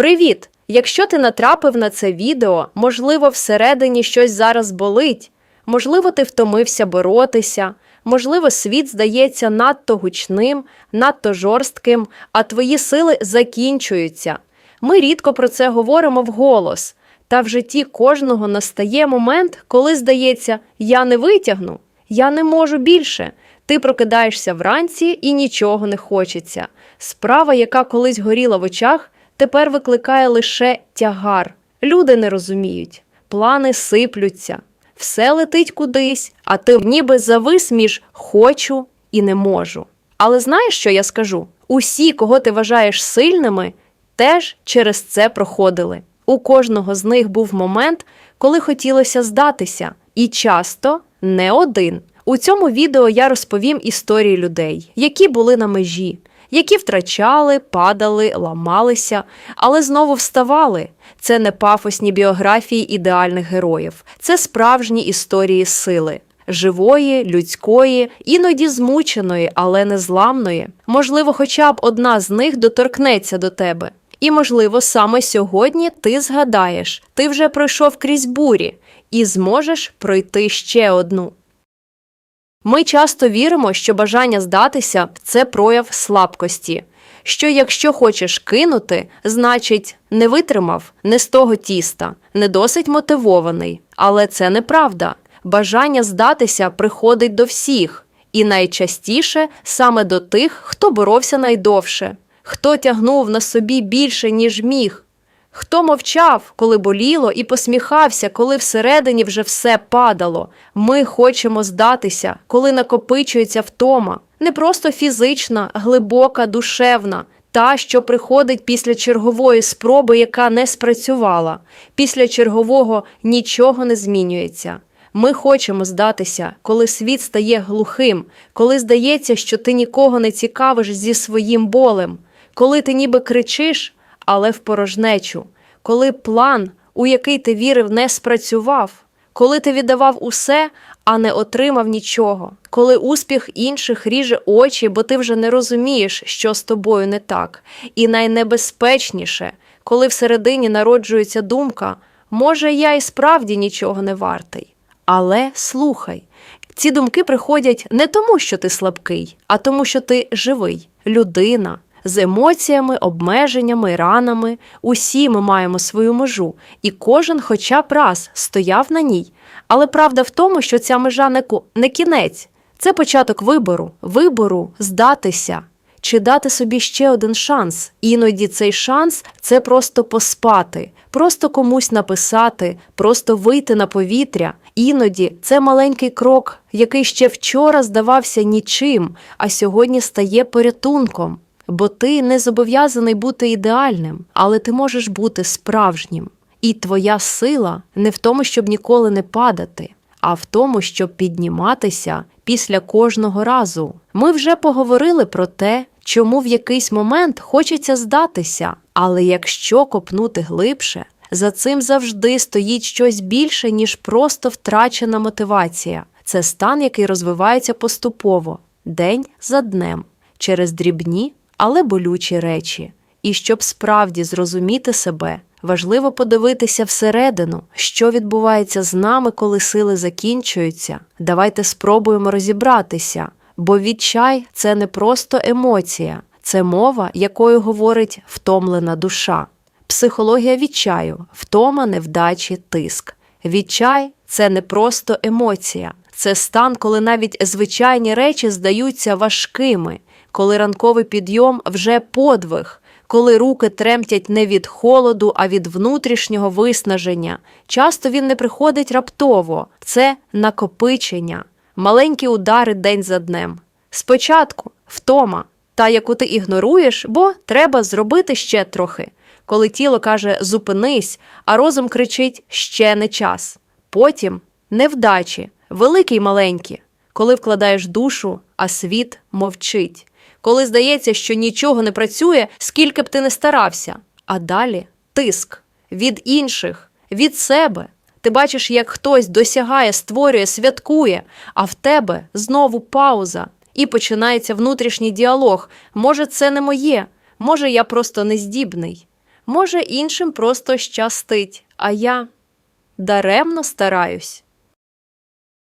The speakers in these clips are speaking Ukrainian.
Привіт! Якщо ти натрапив на це відео, можливо, всередині щось зараз болить, можливо, ти втомився боротися, можливо, світ здається надто гучним, надто жорстким, а твої сили закінчуються. Ми рідко про це говоримо вголос, та в житті кожного настає момент, коли здається, я не витягну, я не можу більше. Ти прокидаєшся вранці і нічого не хочеться. Справа, яка колись горіла в очах, тепер викликає лише тягар. Люди не розуміють, плани сиплються, все летить кудись, а ти ніби завис між хочу і не можу. Але знаєш, що я скажу? Усі, кого ти вважаєш сильними, теж через це проходили. У кожного з них був момент, коли хотілося здатися, і часто не один. У цьому відео я розповім історії людей, які були на межі, які втрачали, падали, ламалися, але знову вставали. Це не пафосні біографії ідеальних героїв, це справжні історії сили. Живої, людської, іноді змученої, але незламної. Можливо, хоча б одна з них доторкнеться до тебе. І, можливо, саме сьогодні ти згадаєш, ти вже пройшов крізь бурі і зможеш пройти ще одну. Ми часто віримо, що бажання здатися це прояв слабкості. Що якщо хочеш кинути, значить не витримав, не з того тіста, не досить мотивований. Але це неправда. Бажання здатися приходить до всіх, і найчастіше саме до тих, хто боровся найдовше, хто тягнув на собі більше, ніж міг. Хто мовчав, коли боліло, і посміхався, коли всередині вже все падало. Ми хочемо здатися, коли накопичується втома, не просто фізична, глибока, душевна, та, що приходить після чергової спроби, яка не спрацювала, після чергового нічого не змінюється. Ми хочемо здатися, коли світ стає глухим, коли здається, що ти нікого не цікавиш зі своїм болем, коли ти ніби кричиш але в порожнечу, коли план, у який ти вірив, не спрацював, коли ти віддавав усе, а не отримав нічого, коли успіх інших ріже очі, бо ти вже не розумієш, що з тобою не так. І найнебезпечніше, коли всередині народжується думка, може, я і справді нічого не вартий. Але слухай, ці думки приходять не тому, що ти слабкий, а тому, що ти живий, людина з емоціями, обмеженнями, ранами. Усі ми маємо свою межу, і кожен хоча б раз стояв на ній. Але правда в тому, що ця межа не, ку- не кінець, це початок вибору, вибору здатися. Чи дати собі ще один шанс? Іноді цей шанс це просто поспати, просто комусь написати, просто вийти на повітря. Іноді це маленький крок, який ще вчора здавався нічим, а сьогодні стає порятунком. Бо ти не зобов'язаний бути ідеальним, але ти можеш бути справжнім. І твоя сила не в тому, щоб ніколи не падати, а в тому, щоб підніматися після кожного разу. Ми вже поговорили про те, чому в якийсь момент хочеться здатися, але якщо копнути глибше, за цим завжди стоїть щось більше, ніж просто втрачена мотивація. Це стан, який розвивається поступово, день за днем, через дрібні але болючі речі. І щоб справді зрозуміти себе, важливо подивитися всередину, що відбувається з нами, коли сили закінчуються. Давайте спробуємо розібратися, бо відчай це не просто емоція, це мова, якою говорить втомлена душа. Психологія відчаю, втома, невдачі, тиск. Відчай це не просто емоція, це стан, коли навіть звичайні речі здаються важкими коли ранковий підйом вже подвиг, коли руки тремтять не від холоду, а від внутрішнього виснаження. Часто він не приходить раптово, це накопичення, маленькі удари день за днем. Спочатку втома, та яку ти ігноруєш, бо треба зробити ще трохи. Коли тіло каже зупинись, а розум кричить ще не час. Потім невдачі, великі й маленькі, коли вкладаєш душу, а світ мовчить коли здається, що нічого не працює, скільки б ти не старався. А далі тиск від інших, від себе. Ти бачиш, як хтось досягає, створює, святкує, а в тебе знову пауза. І починається внутрішній діалог. Може, це не моє, може, я просто нездібний. Може, іншим просто щастить, а я даремно стараюсь.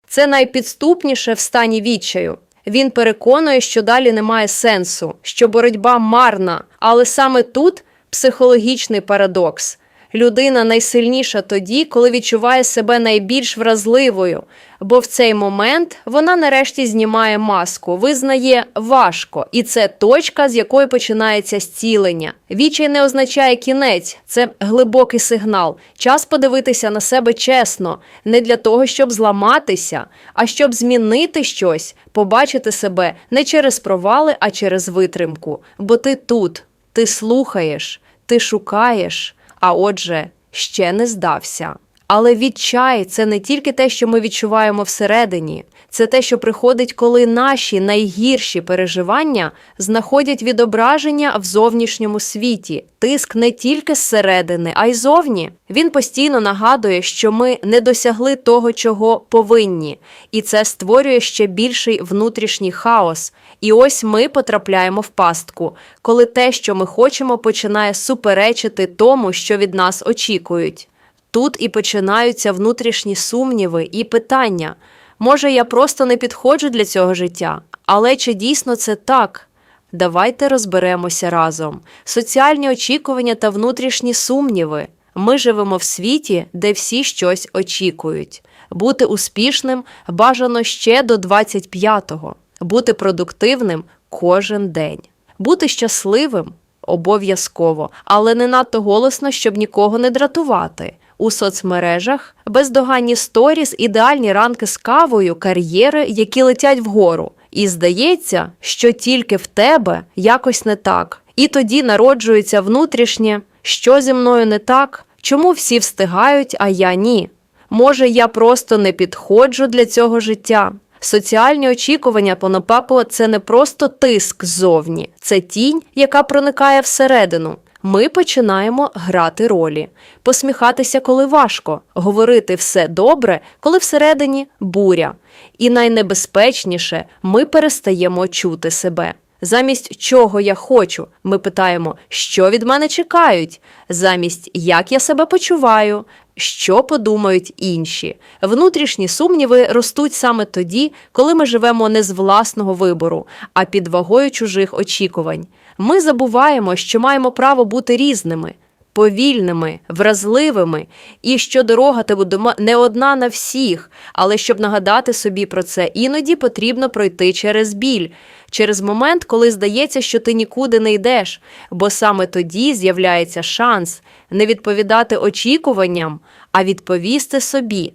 Це найпідступніше в стані відчаю. Він переконує, що далі немає сенсу, що боротьба марна, але саме тут психологічний парадокс. Людина найсильніша тоді, коли відчуває себе найбільш вразливою, бо в цей момент вона нарешті знімає маску, визнає важко, і це точка, з якої починається зцілення. Вічай не означає кінець, це глибокий сигнал. Час подивитися на себе чесно, не для того, щоб зламатися, а щоб змінити щось, побачити себе не через провали, а через витримку. Бо ти тут, ти слухаєш, ти шукаєш а отже, ще не здався. Але відчай це не тільки те, що ми відчуваємо всередині, це те, що приходить, коли наші найгірші переживання знаходять відображення в зовнішньому світі. Тиск не тільки зсередини, а й зовні. Він постійно нагадує, що ми не досягли того, чого повинні, і це створює ще більший внутрішній хаос. І ось ми потрапляємо в пастку, коли те, що ми хочемо, починає суперечити тому, що від нас очікують. Тут і починаються внутрішні сумніви і питання. Може, я просто не підходжу для цього життя, але чи дійсно це так? Давайте розберемося разом. Соціальні очікування та внутрішні сумніви. Ми живемо в світі, де всі щось очікують. Бути успішним бажано ще до 25-го, бути продуктивним кожен день, бути щасливим обов'язково, але не надто голосно, щоб нікого не дратувати. У соцмережах бездоганні сторіс, ідеальні ранки з кавою, кар'єри, які летять вгору. І здається, що тільки в тебе якось не так. І тоді народжується внутрішнє, що зі мною не так, чому всі встигають, а я ні. Може, я просто не підходжу для цього життя. Соціальні очікування понапапо це не просто тиск ззовні, це тінь, яка проникає всередину. Ми починаємо грати ролі, посміхатися, коли важко, говорити все добре, коли всередині буря. І найнебезпечніше ми перестаємо чути себе. Замість чого я хочу, ми питаємо, що від мене чекають, замість як я себе почуваю, що подумають інші. Внутрішні сумніви ростуть саме тоді, коли ми живемо не з власного вибору, а під вагою чужих очікувань. Ми забуваємо, що маємо право бути різними. Повільними, вразливими, і що дорога та не одна на всіх, але щоб нагадати собі про це, іноді потрібно пройти через біль, через момент, коли здається, що ти нікуди не йдеш, бо саме тоді з'являється шанс не відповідати очікуванням, а відповісти собі.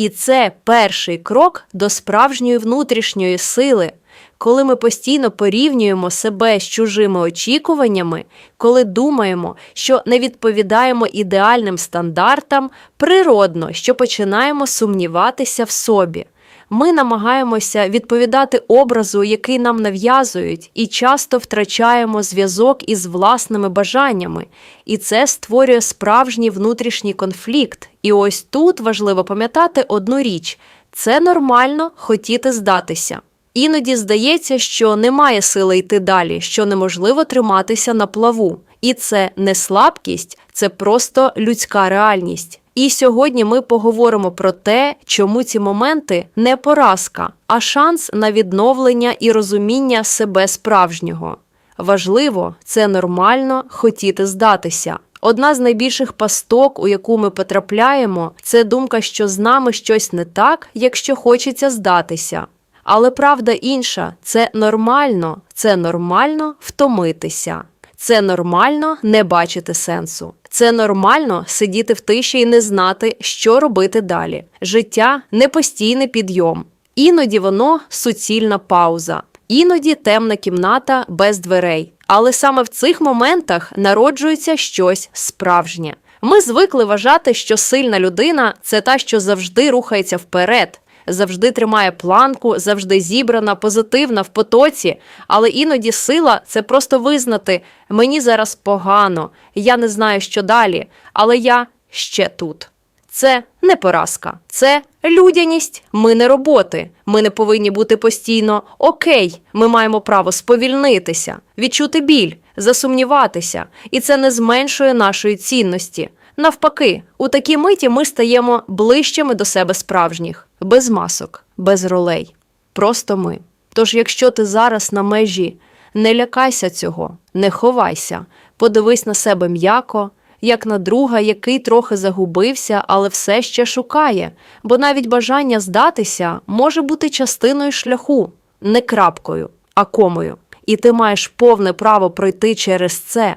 І це перший крок до справжньої внутрішньої сили, коли ми постійно порівнюємо себе з чужими очікуваннями, коли думаємо, що не відповідаємо ідеальним стандартам, природно, що починаємо сумніватися в собі. Ми намагаємося відповідати образу, який нам нав'язують, і часто втрачаємо зв'язок із власними бажаннями, і це створює справжній внутрішній конфлікт. І ось тут важливо пам'ятати одну річ: це нормально хотіти здатися. Іноді здається, що немає сили йти далі, що неможливо триматися на плаву. І це не слабкість, це просто людська реальність. І сьогодні ми поговоримо про те, чому ці моменти не поразка, а шанс на відновлення і розуміння себе справжнього. Важливо, це нормально хотіти здатися. Одна з найбільших пасток, у яку ми потрапляємо, це думка, що з нами щось не так, якщо хочеться здатися. Але правда інша це нормально, це нормально втомитися. Це нормально не бачити сенсу. Це нормально сидіти в тиші і не знати, що робити далі. Життя не постійний підйом. Іноді воно суцільна пауза, іноді темна кімната без дверей. Але саме в цих моментах народжується щось справжнє. Ми звикли вважати, що сильна людина це та, що завжди рухається вперед, завжди тримає планку, завжди зібрана, позитивна в потоці. Але іноді сила це просто визнати: мені зараз погано, я не знаю, що далі, але я ще тут. Це не поразка, це людяність. Ми не роботи. Ми не повинні бути постійно окей. Ми маємо право сповільнитися, відчути біль, засумніватися, і це не зменшує нашої цінності. Навпаки, у такій миті ми стаємо ближчими до себе справжніх, без масок, без ролей. Просто ми. Тож, якщо ти зараз на межі, не лякайся цього, не ховайся, подивись на себе м'яко, як на друга, який трохи загубився, але все ще шукає, бо навіть бажання здатися може бути частиною шляху, не крапкою, а комою. І ти маєш повне право пройти через це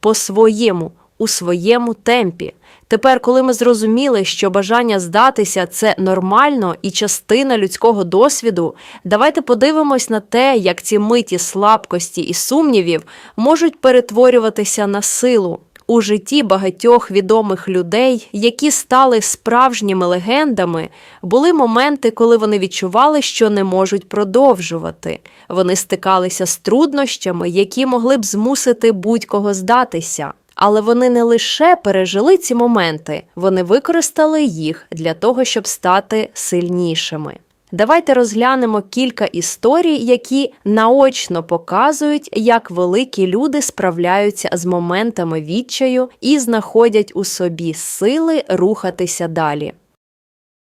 по-своєму, у своєму темпі. Тепер, коли ми зрозуміли, що бажання здатися це нормально і частина людського досвіду, давайте подивимось на те, як ці миті слабкості і сумнівів можуть перетворюватися на силу. У житті багатьох відомих людей, які стали справжніми легендами, були моменти, коли вони відчували, що не можуть продовжувати. Вони стикалися з труднощами, які могли б змусити будь-кого здатися. Але вони не лише пережили ці моменти, вони використали їх для того, щоб стати сильнішими. Давайте розглянемо кілька історій, які наочно показують, як великі люди справляються з моментами відчаю і знаходять у собі сили рухатися далі.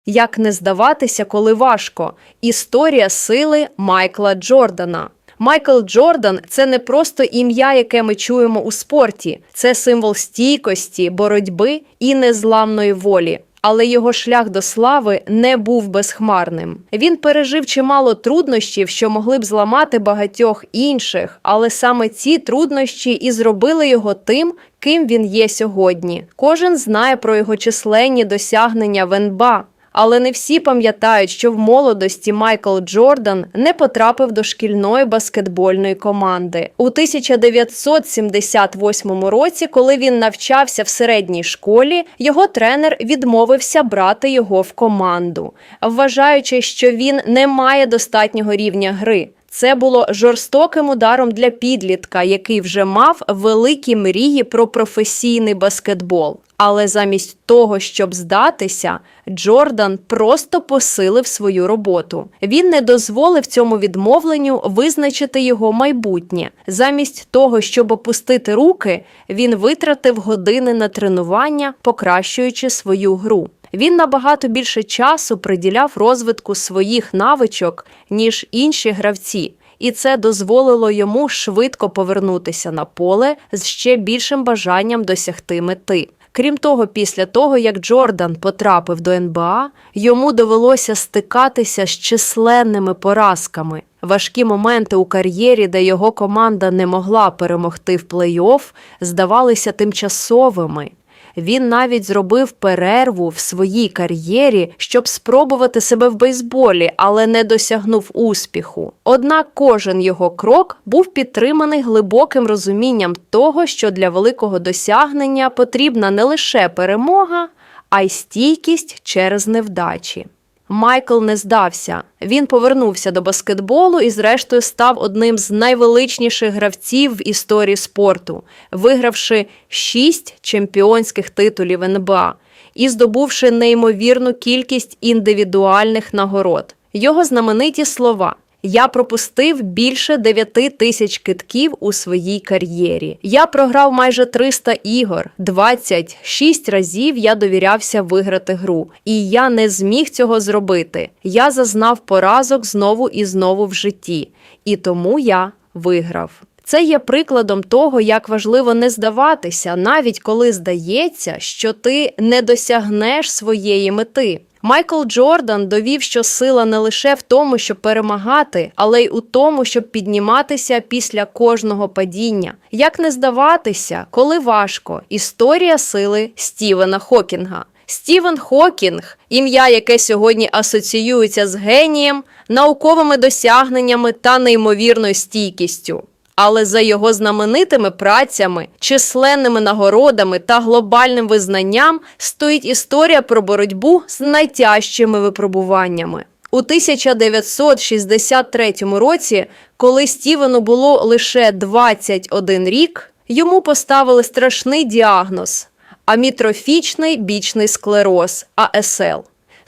Як не здаватися, коли важко? Історія сили Майкла Джордана. Майкл Джордан це не просто ім'я, яке ми чуємо у спорті, це символ стійкості, боротьби і незламної волі. Але його шлях до слави не був безхмарним. Він пережив чимало труднощів, що могли б зламати багатьох інших, але саме ці труднощі і зробили його тим, ким він є сьогодні. Кожен знає про його численні досягнення в НБА. Але не всі пам'ятають, що в молодості Майкл Джордан не потрапив до шкільної баскетбольної команди. У 1978 році, коли він навчався в середній школі, його тренер відмовився брати його в команду, вважаючи, що він не має достатнього рівня гри. Це було жорстоким ударом для підлітка, який вже мав великі мрії про професійний баскетбол. Але замість того, щоб здатися, Джордан просто посилив свою роботу. Він не дозволив цьому відмовленню визначити його майбутнє. Замість того, щоб опустити руки, він витратив години на тренування, покращуючи свою гру. Він набагато більше часу приділяв розвитку своїх навичок, ніж інші гравці, і це дозволило йому швидко повернутися на поле з ще більшим бажанням досягти мети. Крім того, після того, як Джордан потрапив до НБА, йому довелося стикатися з численними поразками. Важкі моменти у кар'єрі, де його команда не могла перемогти в плей-офф, здавалися тимчасовими. Він навіть зробив перерву в своїй кар'єрі, щоб спробувати себе в бейсболі, але не досягнув успіху. Однак кожен його крок був підтриманий глибоким розумінням того, що для великого досягнення потрібна не лише перемога, а й стійкість через невдачі. Майкл не здався. Він повернувся до баскетболу і, зрештою, став одним з найвеличніших гравців в історії спорту, вигравши шість чемпіонських титулів НБА і здобувши неймовірну кількість індивідуальних нагород. Його знамениті слова. Я пропустив більше 9 тисяч китків у своїй кар'єрі. Я програв майже 300 ігор, 26 разів я довірявся виграти гру, і я не зміг цього зробити. Я зазнав поразок знову і знову в житті, і тому я виграв. Це є прикладом того, як важливо не здаватися, навіть коли здається, що ти не досягнеш своєї мети. Майкл Джордан довів, що сила не лише в тому, щоб перемагати, але й у тому, щоб підніматися після кожного падіння. Як не здаватися, коли важко? Історія сили Стівена Хокінга. Стівен Хокінг, ім'я, яке сьогодні асоціюється з генієм, науковими досягненнями та неймовірною стійкістю. Але за його знаменитими працями, численними нагородами та глобальним визнанням стоїть історія про боротьбу з найтяжчими випробуваннями. У 1963 році, коли Стівену було лише 21 рік, йому поставили страшний діагноз амітрофічний бічний склероз АСЛ.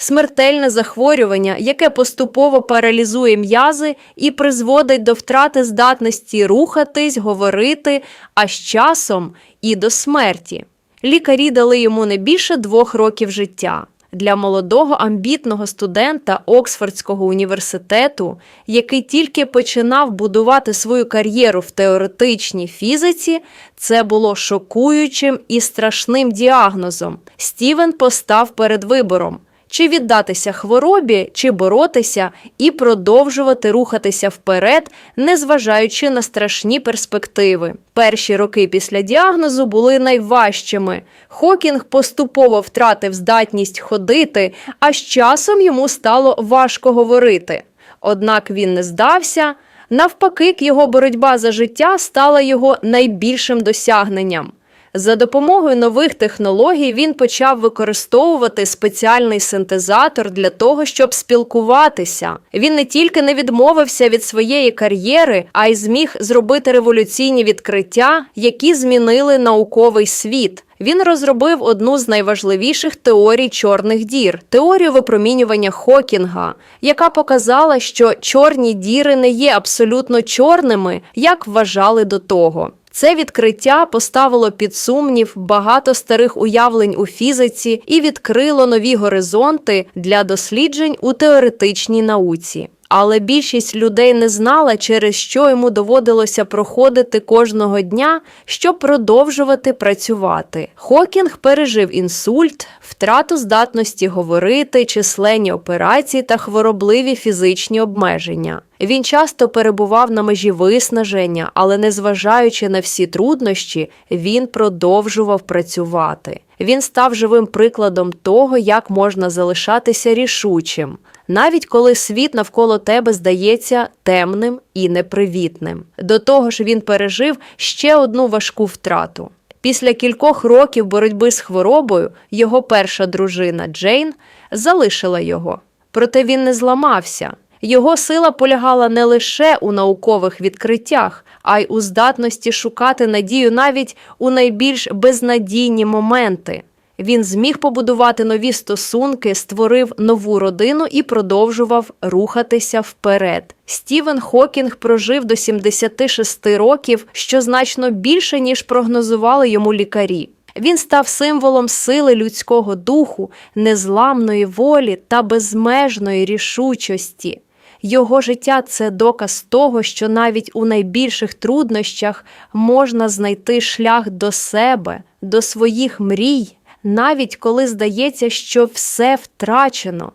Смертельне захворювання, яке поступово паралізує м'язи і призводить до втрати здатності рухатись, говорити, а з часом і до смерті. Лікарі дали йому не більше двох років життя. Для молодого амбітного студента Оксфордського університету, який тільки починав будувати свою кар'єру в теоретичній фізиці, це було шокуючим і страшним діагнозом. Стівен постав перед вибором чи віддатися хворобі, чи боротися і продовжувати рухатися вперед, незважаючи на страшні перспективи. Перші роки після діагнозу були найважчими. Хокінг поступово втратив здатність ходити, а з часом йому стало важко говорити. Однак він не здався. Навпаки, його боротьба за життя стала його найбільшим досягненням. За допомогою нових технологій він почав використовувати спеціальний синтезатор для того, щоб спілкуватися. Він не тільки не відмовився від своєї кар'єри, а й зміг зробити революційні відкриття, які змінили науковий світ. Він розробив одну з найважливіших теорій чорних дір теорію випромінювання Хокінга, яка показала, що чорні діри не є абсолютно чорними, як вважали до того. Це відкриття поставило під сумнів багато старих уявлень у фізиці і відкрило нові горизонти для досліджень у теоретичній науці. Але більшість людей не знала, через що йому доводилося проходити кожного дня, щоб продовжувати працювати. Хокінг пережив інсульт, втрату здатності говорити, численні операції та хворобливі фізичні обмеження. Він часто перебував на межі виснаження, але незважаючи на всі труднощі, він продовжував працювати. Він став живим прикладом того, як можна залишатися рішучим, навіть коли світ навколо тебе здається темним і непривітним. До того ж, він пережив ще одну важку втрату. Після кількох років боротьби з хворобою його перша дружина Джейн залишила його. Проте він не зламався. Його сила полягала не лише у наукових відкриттях, а й у здатності шукати надію навіть у найбільш безнадійні моменти. Він зміг побудувати нові стосунки, створив нову родину і продовжував рухатися вперед. Стівен Хокінг прожив до 76 років, що значно більше ніж прогнозували йому лікарі. Він став символом сили людського духу, незламної волі та безмежної рішучості. Його життя це доказ того, що навіть у найбільших труднощах можна знайти шлях до себе, до своїх мрій, навіть коли здається, що все втрачено.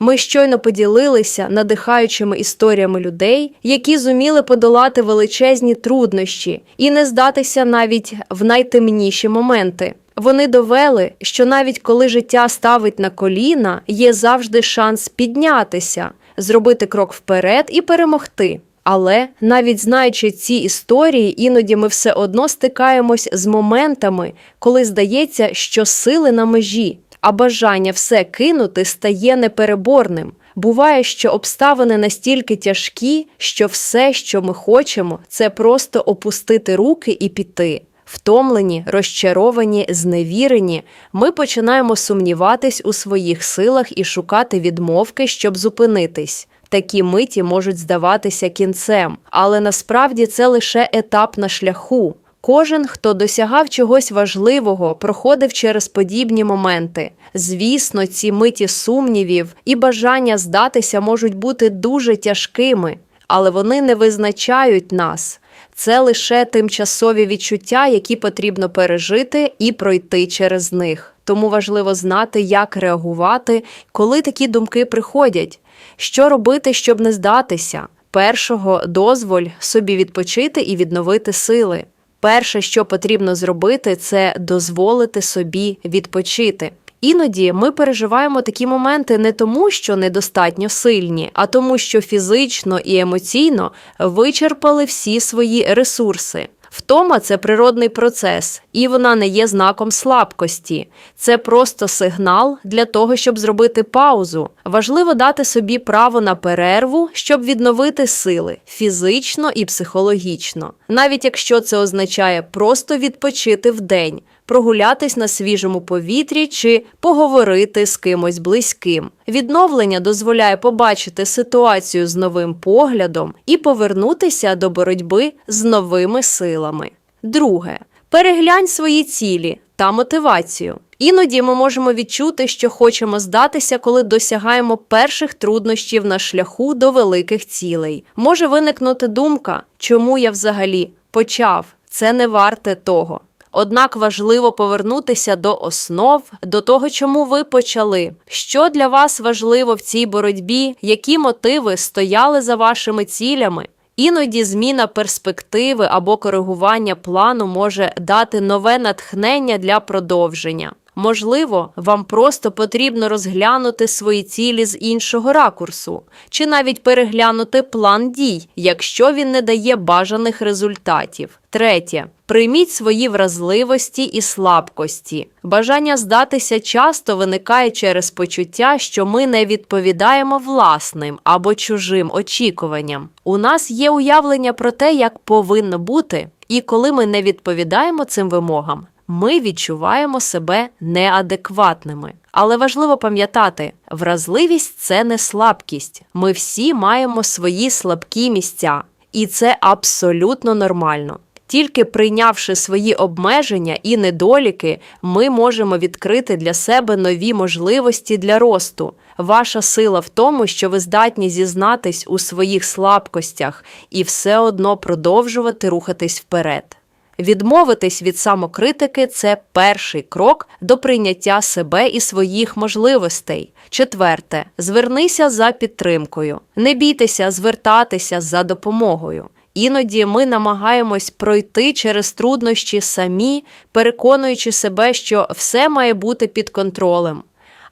Ми щойно поділилися надихаючими історіями людей, які зуміли подолати величезні труднощі і не здатися навіть в найтемніші моменти. Вони довели, що навіть коли життя ставить на коліна, є завжди шанс піднятися, зробити крок вперед і перемогти. Але навіть знаючи ці історії, іноді ми все одно стикаємось з моментами, коли здається, що сили на межі, а бажання все кинути стає непереборним. Буває, що обставини настільки тяжкі, що все, що ми хочемо, це просто опустити руки і піти. Втомлені, розчаровані, зневірені, ми починаємо сумніватись у своїх силах і шукати відмовки, щоб зупинитись. Такі миті можуть здаватися кінцем, але насправді це лише етап на шляху. Кожен, хто досягав чогось важливого, проходив через подібні моменти. Звісно, ці миті сумнівів і бажання здатися можуть бути дуже тяжкими, але вони не визначають нас. Це лише тимчасові відчуття, які потрібно пережити і пройти через них. Тому важливо знати, як реагувати, коли такі думки приходять, що робити, щоб не здатися. Першого дозволь собі відпочити і відновити сили. Перше, що потрібно зробити, це дозволити собі відпочити. Іноді ми переживаємо такі моменти не тому, що недостатньо сильні, а тому, що фізично і емоційно вичерпали всі свої ресурси. Втома це природний процес, і вона не є знаком слабкості. Це просто сигнал для того, щоб зробити паузу. Важливо дати собі право на перерву, щоб відновити сили фізично і психологічно, навіть якщо це означає просто відпочити в день. Прогулятись на свіжому повітрі чи поговорити з кимось близьким. Відновлення дозволяє побачити ситуацію з новим поглядом і повернутися до боротьби з новими силами. Друге. Переглянь свої цілі та мотивацію. Іноді ми можемо відчути, що хочемо здатися, коли досягаємо перших труднощів на шляху до великих цілей. Може виникнути думка, чому я взагалі почав, це не варте того. Однак важливо повернутися до основ, до того, чому ви почали. Що для вас важливо в цій боротьбі, які мотиви стояли за вашими цілями? Іноді зміна перспективи або коригування плану може дати нове натхнення для продовження. Можливо, вам просто потрібно розглянути свої цілі з іншого ракурсу, чи навіть переглянути план дій, якщо він не дає бажаних результатів. Третє. Прийміть свої вразливості і слабкості. Бажання здатися часто виникає через почуття, що ми не відповідаємо власним або чужим очікуванням. У нас є уявлення про те, як повинно бути, і коли ми не відповідаємо цим вимогам, ми відчуваємо себе неадекватними. Але важливо пам'ятати, вразливість це не слабкість. Ми всі маємо свої слабкі місця, і це абсолютно нормально. Тільки прийнявши свої обмеження і недоліки, ми можемо відкрити для себе нові можливості для росту. Ваша сила в тому, що ви здатні зізнатись у своїх слабкостях і все одно продовжувати рухатись вперед. Відмовитись від самокритики це перший крок до прийняття себе і своїх можливостей. Четверте, звернися за підтримкою. Не бійтеся звертатися за допомогою. Іноді ми намагаємось пройти через труднощі самі, переконуючи себе, що все має бути під контролем.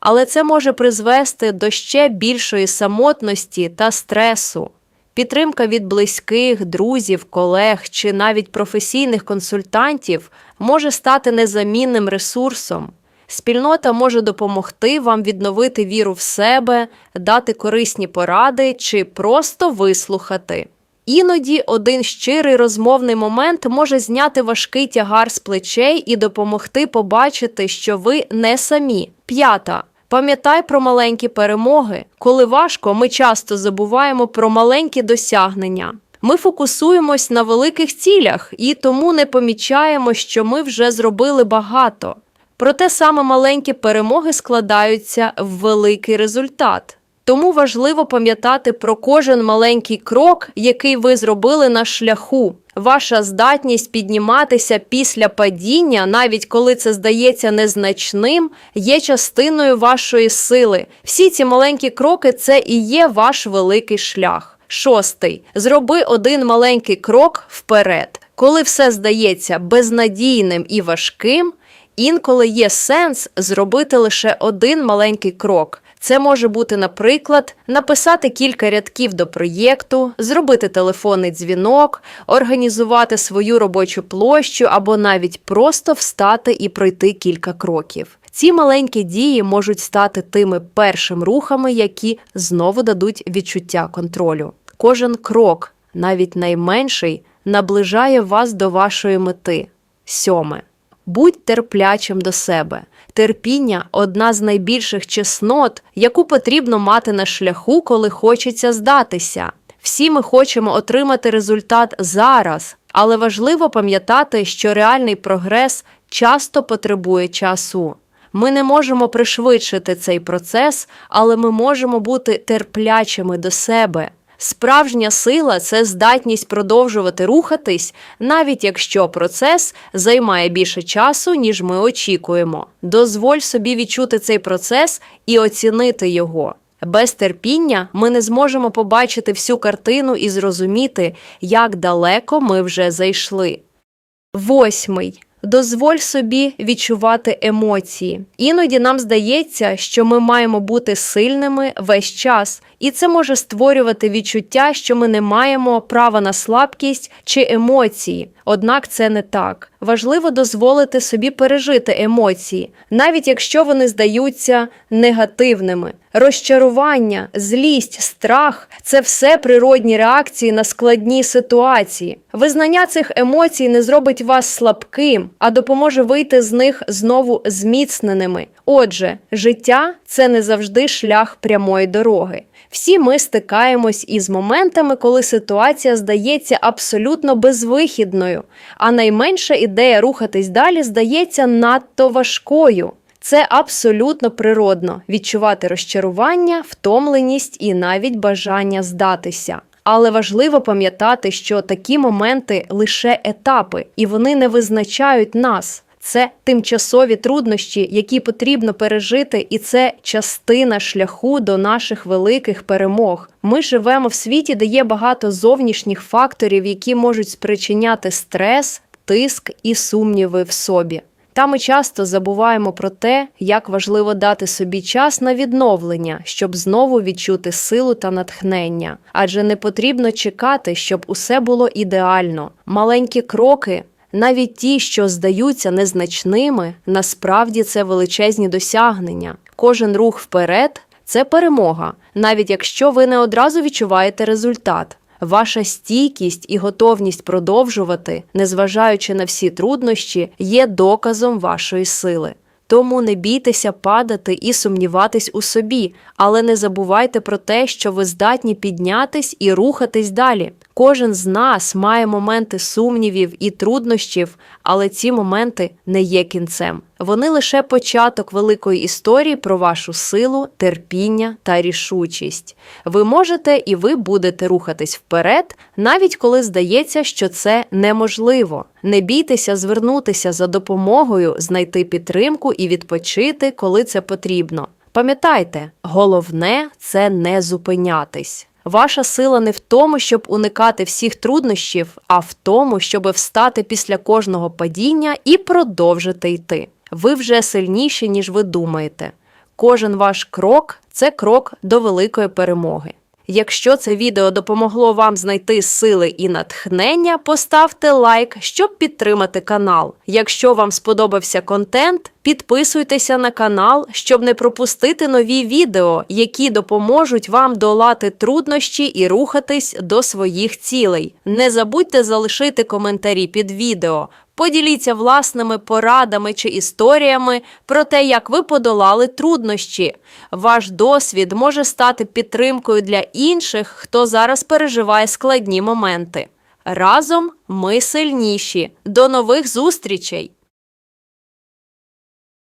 Але це може призвести до ще більшої самотності та стресу. Підтримка від близьких, друзів, колег чи навіть професійних консультантів може стати незамінним ресурсом. Спільнота може допомогти вам відновити віру в себе, дати корисні поради чи просто вислухати. Іноді один щирий розмовний момент може зняти важкий тягар з плечей і допомогти побачити, що ви не самі. П'ята. Пам'ятай про маленькі перемоги. Коли важко, ми часто забуваємо про маленькі досягнення. Ми фокусуємось на великих цілях і тому не помічаємо, що ми вже зробили багато. Проте саме маленькі перемоги складаються в великий результат. Тому важливо пам'ятати про кожен маленький крок, який ви зробили на шляху. Ваша здатність підніматися після падіння, навіть коли це здається незначним, є частиною вашої сили. Всі ці маленькі кроки це і є ваш великий шлях. Шостий. Зроби один маленький крок вперед. Коли все здається безнадійним і важким, інколи є сенс зробити лише один маленький крок. Це може бути, наприклад, написати кілька рядків до проєкту, зробити телефонний дзвінок, організувати свою робочу площу або навіть просто встати і пройти кілька кроків. Ці маленькі дії можуть стати тими першими рухами, які знову дадуть відчуття контролю. Кожен крок, навіть найменший, наближає вас до вашої мети. Сьоме. Будь терплячим до себе. Терпіння одна з найбільших чеснот, яку потрібно мати на шляху, коли хочеться здатися. Всі ми хочемо отримати результат зараз, але важливо пам'ятати, що реальний прогрес часто потребує часу. Ми не можемо пришвидшити цей процес, але ми можемо бути терплячими до себе. Справжня сила це здатність продовжувати рухатись, навіть якщо процес займає більше часу, ніж ми очікуємо. Дозволь собі відчути цей процес і оцінити його. Без терпіння ми не зможемо побачити всю картину і зрозуміти, як далеко ми вже зайшли. Восьмий. Дозволь собі відчувати емоції. Іноді нам здається, що ми маємо бути сильними весь час, І це може створювати відчуття, що ми не маємо права на слабкість чи емоції. Однак це не так. Важливо дозволити собі пережити емоції, навіть якщо вони здаються негативними. Розчарування, злість, страх це все природні реакції на складні ситуації. Визнання цих емоцій не зробить вас слабким, а допоможе вийти з них знову зміцненими. Отже, життя це не завжди шлях прямої дороги. Всі ми стикаємось із моментами, коли ситуація здається абсолютно безвихідною, а найменша ідея рухатись далі здається надто важкою. Це абсолютно природно відчувати розчарування, втомленість і навіть бажання здатися. Але важливо пам'ятати, що такі моменти лише етапи, і вони не визначають нас. Це тимчасові труднощі, які потрібно пережити, і це частина шляху до наших великих перемог. Ми живемо в світі, де є багато зовнішніх факторів, які можуть спричиняти стрес, тиск і сумніви в собі. Та ми часто забуваємо про те, як важливо дати собі час на відновлення, щоб знову відчути силу та натхнення. Адже не потрібно чекати, щоб усе було ідеально. Маленькі кроки, навіть ті, що здаються незначними, насправді це величезні досягнення. Кожен рух вперед це перемога, навіть якщо ви не одразу відчуваєте результат. Ваша стійкість і готовність продовжувати, незважаючи на всі труднощі, є доказом вашої сили. Тому не бійтеся падати і сумніватись у собі, але не забувайте про те, що ви здатні піднятись і рухатись далі. Кожен з нас має моменти сумнівів і труднощів, але ці моменти не є кінцем. Вони лише початок великої історії про вашу силу, терпіння та рішучість. Ви можете і ви будете рухатись вперед, навіть коли здається, що це неможливо. Не бійтеся звернутися за допомогою, знайти підтримку і відпочити, коли це потрібно. Пам'ятайте, головне це не зупинятись. Ваша сила не в тому, щоб уникати всіх труднощів, а в тому, щоб встати після кожного падіння і продовжити йти. Ви вже сильніші, ніж ви думаєте. Кожен ваш крок це крок до великої перемоги. Якщо це відео допомогло вам знайти сили і натхнення, поставте лайк, щоб підтримати канал. Якщо вам сподобався контент, підписуйтеся на канал, щоб не пропустити нові відео, які допоможуть вам долати труднощі і рухатись до своїх цілей. Не забудьте залишити коментарі під відео. Поділіться власними порадами чи історіями про те, як ви подолали труднощі. Ваш досвід може стати підтримкою для інших, хто зараз переживає складні моменти. Разом ми сильніші. До нових зустрічей!